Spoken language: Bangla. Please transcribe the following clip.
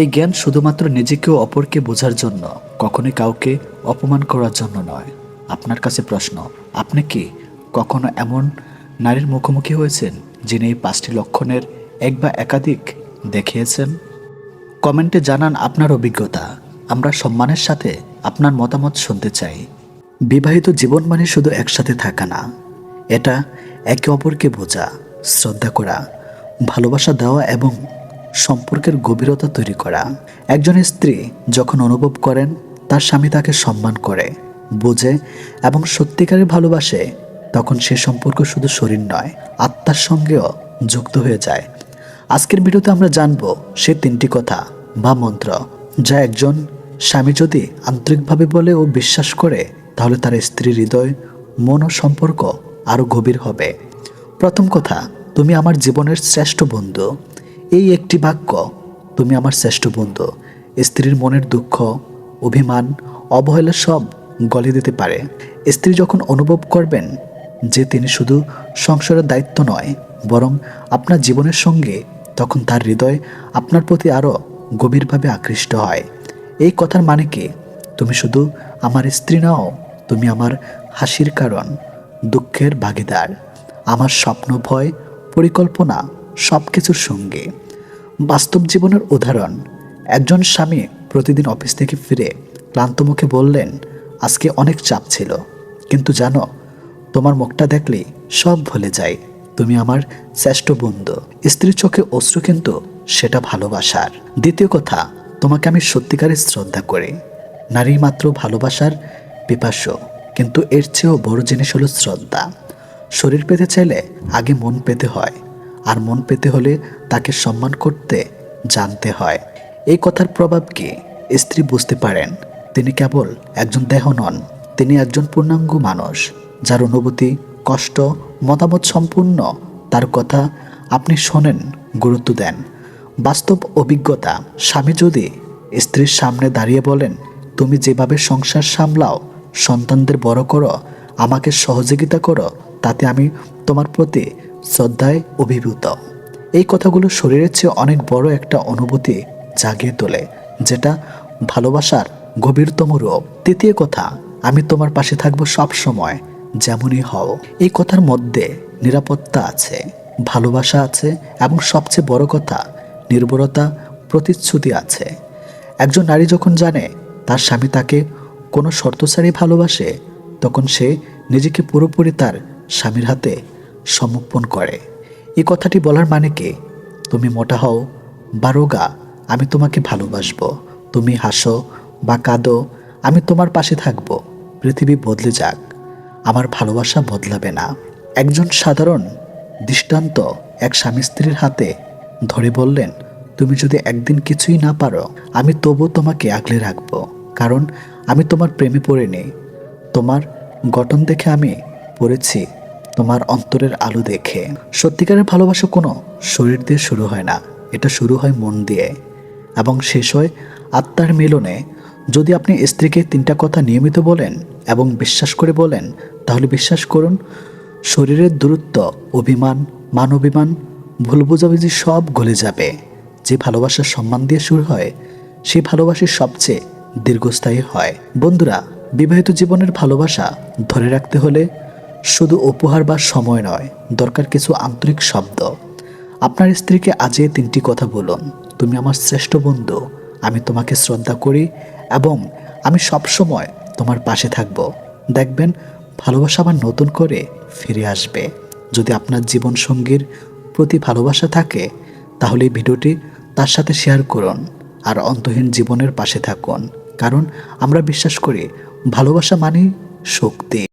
এই জ্ঞান শুধুমাত্র নিজেকে ও অপরকে বোঝার জন্য, কখনোই কাউকে অপমান করার জন্য নয়। আপনার কাছে প্রশ্ন, আপনি কি কখনো এমন নারীর মুখোমুখি হয়েছেন, যিনি এই পাঁচটি লক্ষণের এক বা একাধিক দেখিয়েছেন? কমেন্টে জানান আপনার অভিজ্ঞতা। আমরা সম্মানের সাথে আপনার মতামত শুনতে চাই। বিবাহিত জীবন মানে শুধু একসাথে থাকা না, এটা একে অপরকে বোঝা, শ্রদ্ধা করা, ভালোবাসা দেওয়া এবং সম্পর্কের গভীরতা তৈরি করা। একজন স্ত্রী যখন অনুভব করেন, তার স্বামী তাকে সম্মান করে, বোঝে এবং সত্যিকারের ভালোবাসে, তখন সে সম্পর্ক শুধু শরীর নয়, আত্মার সঙ্গেও যুক্ত হয়ে যায়। আজকের ভিডিওতে আমরা জানব সে তিনটি কথা বা মন্ত্র যা একজন স্বামী যদি আন্তরিকভাবে বলে ও বিশ্বাস করে, তাহলে তার স্ত্রীর হৃদয়, মন ও সম্পর্ক আরও গভীর হবে। প্রথম কথা, তুমি আমার জীবনের শ্রেষ্ঠ বন্ধু। এই একটি বাক্য, তুমি আমার শ্রেষ্ঠ বন্ধু। স্ত্রীর মনের দুঃখ, অভিমান, অবহেলা সব গলে দিতে পারে। স্ত্রী যখন অনুভব করবেন যে তিনি শুধু সংসারের দায়িত্ব নয়, বরং আপনার জীবনের সঙ্গে তখন তার হৃদয় আপনার প্রতি আরও গভীরভাবে আকৃষ্ট হয়। এই কথার মানে কি? তুমি শুধু আমার স্ত্রী নাও, তুমি আমার হাসির কারণ, দুঃখের ভাগিদার। আমার স্বপ্ন, ভয়, পরিকল্পনা সব কিছুর সঙ্গে। বাস্তব জীবনের উদাহরণ, একজন স্বামী প্রতিদিন অফিস থেকে ফিরে ক্লান্ত মুখে বললেন, আজকে অনেক চাপ ছিল, কিন্তু জানো, তোমার মুখটা দেখলেই সব ভুলে যায়। তুমি আমার শ্রেষ্ঠ বন্ধু। স্ত্রীর চোখে অশ্রু কিন্তু সেটা ভালোবাসার। দ্বিতীয় কথা, তোমাকে আমি সত্যিকারের শ্রদ্ধা করি। নারী মাত্র ভালোবাসার পিপাস্য কিন্তু এর চেয়েও বড় জিনিস হলো শ্রদ্ধা। শরীর পেতে চাইলে আগে মন পেতে হয় আর মন পেতে হলে তাকে সম্মান করতে, জানতে হয়। এই কথার প্রভাব কি? স্ত্রী বুঝতে পারেন, তিনি কেবল একজন দেহ নন, তিনি একজন পূর্ণাঙ্গ মানুষ, যার অনুভূতি, কষ্ট, মতামত সম্পূর্ণ, তার কথা আপনি শোনেন, গুরুত্ব দেন। বাস্তব অভিজ্ঞতা, স্বামী যদি স্ত্রীর সামনে দাঁড়িয়ে বলেন, তুমি যেভাবে সংসার সামলাও, সন্তানদের বড় করো, আমাকে সহযোগিতা করো, তাতে আমি তোমার প্রতি শ্রদ্ধায় অভিভূত। এই কথাগুলো শরীরের চেয়ে অনেক বড় একটা অনুভূতি জাগিয়ে তোলে, যেটা ভালোবাসার গভীরতম রূপ। তৃতীয় কথা, আমি তোমার পাশে থাকব সব সময়, যেমনই হও। এই কথার মধ্যে নিরাপত্তা আছে, ভালোবাসা আছে, এবং সবচেয়ে বড় কথা নির্ভরতা প্রতিশ্রুতি আছে। একজন নারী যখন জানে তার স্বামী তাকে কোনো শর্ত ছাড়াই ভালোবাসে, তখন সে নিজেকে পুরোপুরি তার স্বামীর হাতে সমর্পণ করে। এই কথাটি বলার মানে কি? তুমি মোটা হও, বা রোগা, আমি তোমাকে ভালোবাসবো। তুমি হাসো, বা কাঁদো, আমি তোমার পাশে থাকব। পৃথিবী বদলে যাক। আমার ভালোবাসা বদলাবে না। একজন সাধারণ, দৃষ্টান্ত এক স্বামী স্ত্রীর হাতে ধরে বললেন, তুমি যদি একদিন কিছুই না পারো, আমি তবু তোমাকে আগলে রাখব। কারণ আমি তোমার প্রেমে পড়িনি। তোমার গঠন দেখে আমি পড়েছি। তোমার অন্তরের আলো দেখে। সত্যিকারের ভালোবাসা কোনো শরীর দিয়ে শুরু হয় না, এটা শুরু হয় মন দিয়ে এবং শেষ হয় আত্মার মিলনে। যদি আপনি স্ত্রীকে তিনটা কথা নিয়মিত বলেন এবং বিশ্বাস করে বলেন, তাহলে বিশ্বাস করুন, শরীরের দূরত্ব, অভিমান, মান অভিমান, ভুল বোঝাবুঝি সব গলে যাবে। যে ভালোবাসার সম্মান দিয়ে শুরু হয় সেই ভালোবাসা সবচেয়ে দীর্ঘস্থায়ী হয়। বন্ধুরা, বিবাহিত জীবনের ভালোবাসা ধরে রাখতে হলে শুধু উপহার বা সময় নয়, দরকার কিছু আন্তরিক শব্দ। আপনার স্ত্রীকে আজে তিনটি কথা বলুন। তুমি আমার শ্রেষ্ঠ বন্ধু, আমি তোমাকে শ্রদ্ধা করি এবং আমি সব সময় তোমার পাশে থাকব। দেখবেন, ভালোবাসা আবার নতুন করে ফিরে আসবে। যদি আপনার জীবন সঙ্গীর প্রতি ভালোবাসা থাকে, তাহলে ভিডিওটি তার সাথে শেয়ার করুন আর অন্তহীন জীবনের পাশে থাকুন। কারণ আমরা বিশ্বাস করি, ভালোবাসা মানেই শক্তি।